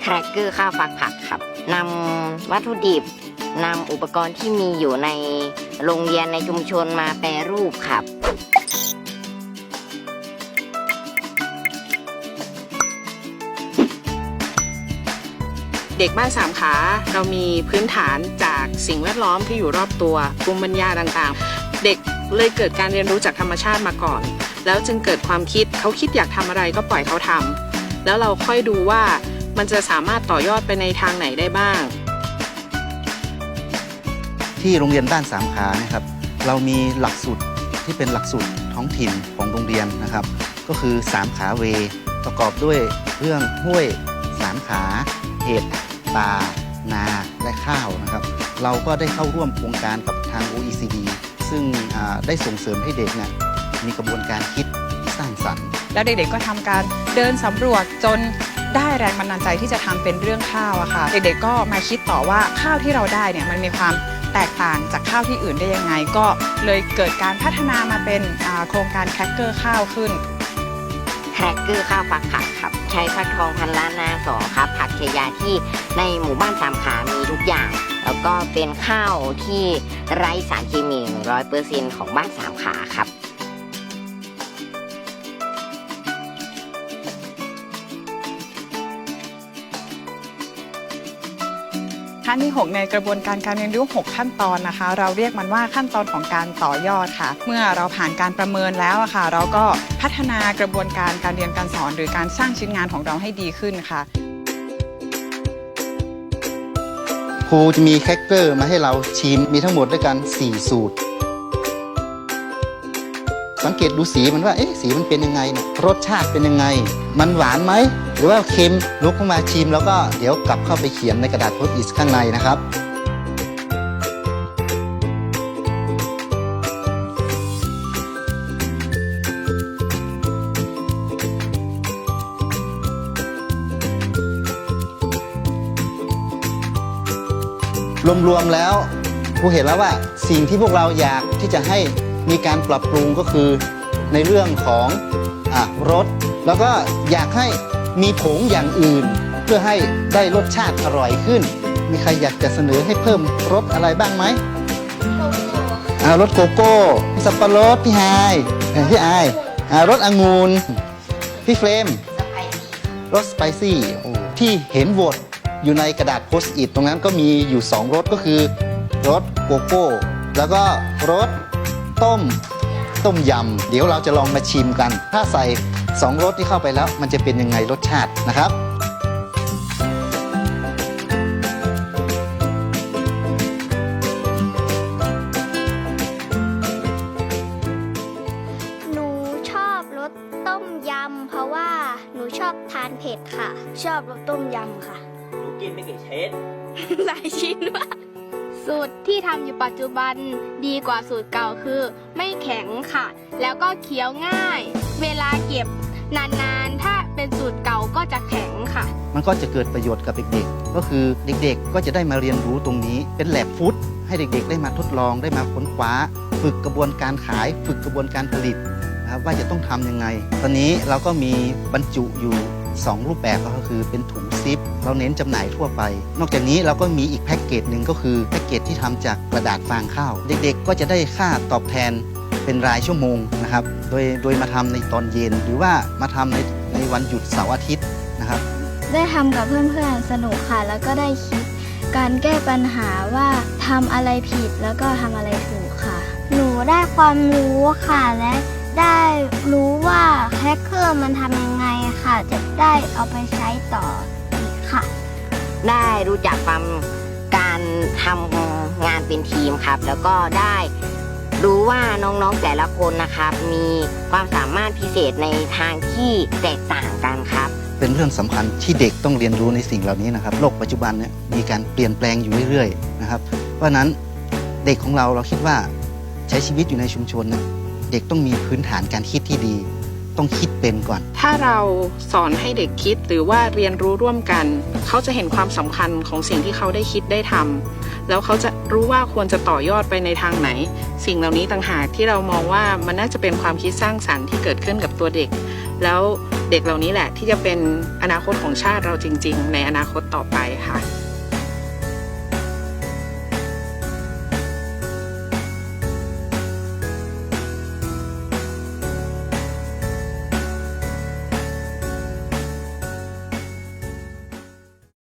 แครกเกอร์ข้าวฟักผักครับนำวัตถุดิบนำอุปกรณ์ที่มีอยู่ในโรงเรียนในชุมชนมาแปรรูปครับ เด็กบ้านสามขาเรามีพื้นฐานจากสิ่งแวดล้อมที่อยู่รอบตัวภูมิปัญญาต่างๆ เด็กเลยเกิดการเรียนรู้จากธรรมชาติมาก่อน แล้วจึงเกิดความคิดเขาคิดอยากทำอะไรก็ปล่อยเขาทำแล้วเราค่อยดูว่า มันจะสามารถต่อยอดไปในทางไหนได้บ้าง ที่โรงเรียนบ้านสามขานะครับ เรามีหลักสูตรที่เป็นหลักสูตรท้องถิ่นของโรงเรียนนะครับ ก็คือสามขาเว ประกอบด้วยเรื่องห้วยสามขาเห็ดป่านาและข้าวนะครับ เราก็ได้เข้าร่วมโครงการกับทาง OECD ซึ่งอ่าได้ส่งเสริมให้เด็กเนี่ยมีกระบวนการคิดสร้างสรรค์ แล้วเด็กๆก็ทำการเดินสำรวจจน ได้แรงบันดาลใจที่จะทำเป็นเรื่องข้าวอะค่ะ เด็กๆก็มาคิดต่อว่าข้าวที่เราได้เนี่ยมันมีความแตกต่างจากข้าวที่อื่นได้ยังไง ก็เลยเกิดการพัฒนามาเป็นโครงการแคคเกอร์ข้าวขึ้นแครกเกอร์ข้าวฟักผักครับ ใช้ฟักทองพันล้านนาสองครับ ผักชยาที่ในหมู่บ้านสามขามีทุกอย่าง แล้วก็เป็นข้าวที่ไร้สารเคมีร้อยเปอร์เซ็นของบ้านสามขาครับ ขั้นที่ 6 ในกระบวนการการเรียนรู้ 6 ขั้นตอนนะคะ เราเรียกมันว่าขั้นตอนของการต่อยอดค่ะ เมื่อเราผ่านการประเมินแล้วอะค่ะ เราก็พัฒนากระบวนการการเรียนการสอน หรือการสร้างชิ้นงานของเราให้ดีขึ้นค่ะครูจะมีแคคเกอร์มาให้เราชิมมีทั้งหมดด้วยกัน 4 สูตร สังเกตดูสีมันว่าเอ๊ะสีมันเป็นยังไงเนี่ยรสชาติเป็นยังไง มันหวานไหม รือว่าเค็มลุกขึ้นมาชิม แล้วก็เดี๋ยวกลับเข้าไปเขียนในกระดาษโพสต์อิทข้างในนะครับ รวมๆแล้วครูเห็นแล้วว่าสิ่งที่พวกเราอยากที่จะให้มีการปรับปรุงก็คือในเรื่องของอรสแล้วก็อยากให้ มีผงอย่างอื่น เพื่อให้ได้รสชาติอร่อยขึ้น มีใครอยากจะเสนอให้เพิ่มรสอะไรบ้างไหมอ่ารสโกโก้พี่สับปะรดพี่ไฮายเอ่อพี่ไอายอ่ารสองุ่นพี่เฟรมรสสไปซี่ที่เห็นโหวตอยู่ในกระดาษโพสต์อิทตรงนั้นก็มีอยู่2รสก็คือรสโกโก้ แล้วก็รสต้มต้มยำ เดี๋ยวเราจะลองมาชิมกัน ถ้าใส่ 2รสที่เข้าไปแล้วมันจะเป็นยังไงรสชาตินะครับหนูชอบรสต้มยำเพราะว่าหนูชอบทานเผ็ดค่ะ ชอบรสต้มยำค่ะ หนูกินไม่กี่เชนหลายชิ้นมาก สูตรที่ทำอยู่ปัจจุบันดีกว่าสูตรเก่าคือ ไม่แข็งค่ะ แล้วก็เคี้ยวง่าย เวลาเก็บนานๆ ถ้าเป็นสูตรเก่าก็จะแข็งค่ะ มันก็จะเกิดประโยชน์กับเด็กๆ ก็คือเด็กๆ ก็จะได้มาเรียนรู้ตรงนี้ เป็นแลบฟู้ดให้เด็กๆ ได้มาทดลองได้มาค้นคว้า ฝึกกระบวนการขาย ฝึกกระบวนการผลิตนะครับว่าจะต้องทำยังไง ตอนนี้เราก็มีบรรจุอยู่ 2 รูปแบบก็คือเป็นถุงซิป เราเน้นจำหน่ายทั่วไป นอกจากนี้เราก็มีอีกแพ็กเกจหนึ่งก็คือแพ็กเกจที่ทำจากกระดาษฟางข้าว เด็กๆ ก็จะได้ค่าตอบแทนเป็นรายชั่วโมงนะครับ โดยโดยมาทำในตอนเย็น หรือว่ามาทำในในวันหยุดเสาร์อาทิตย์นะครับ ได้ทำกับเพื่อนๆสนุกค่ะ แล้วก็ได้คิดการแก้ปัญหาว่าทำอะไรผิดแล้วก็ทำอะไรถูกค่ะ หนูได้ความรู้ค่ะและได้รู้ว่าแคคเคอร์มันทำยังไง ค่ะ จะได้เอาไปใช้ต่ออีกค่ะ ได้รู้จักความการทำงานเป็นทีมครับ แล้วก็ได้รู้ว่าน้องๆแต่ละคนนะครับ มีความสามารถพิเศษในทางที่แตกต่างกันครับ เป็นเรื่องสำคัญที่เด็กต้องเรียนรู้ในสิ่งเหล่านี้นะครับ โลกปัจจุบันเนี่ยมีการเปลี่ยนแปลงอยู่เรื่อยๆนะครับ เพราะฉะนั้นเด็กของเราเราคิดว่าใช้ชีวิตอยู่ในชุมชนเนี่ยเด็กต้องมีพื้นฐานการคิดที่ดี ต้องคิดเป็นก่อน ถ้าเราสอนให้เด็กคิดหรือว่าเรียนรู้ร่วมกัน เขาจะเห็นความสำคัญของสิ่งที่เขาได้คิดได้ทำแล้วเขาจะรู้ว่าควรจะต่อยอดไปในทางไหน สิ่งเหล่านี้ต่างหากที่เรามองว่ามันน่าจะเป็นความคิดสร้างสรรค์ที่เกิดขึ้นกับตัวเด็ก แล้วเด็กเหล่านี้แหละที่จะเป็นอนาคตของชาติเราจริง ๆ ในอนาคตต่อไปค่ะ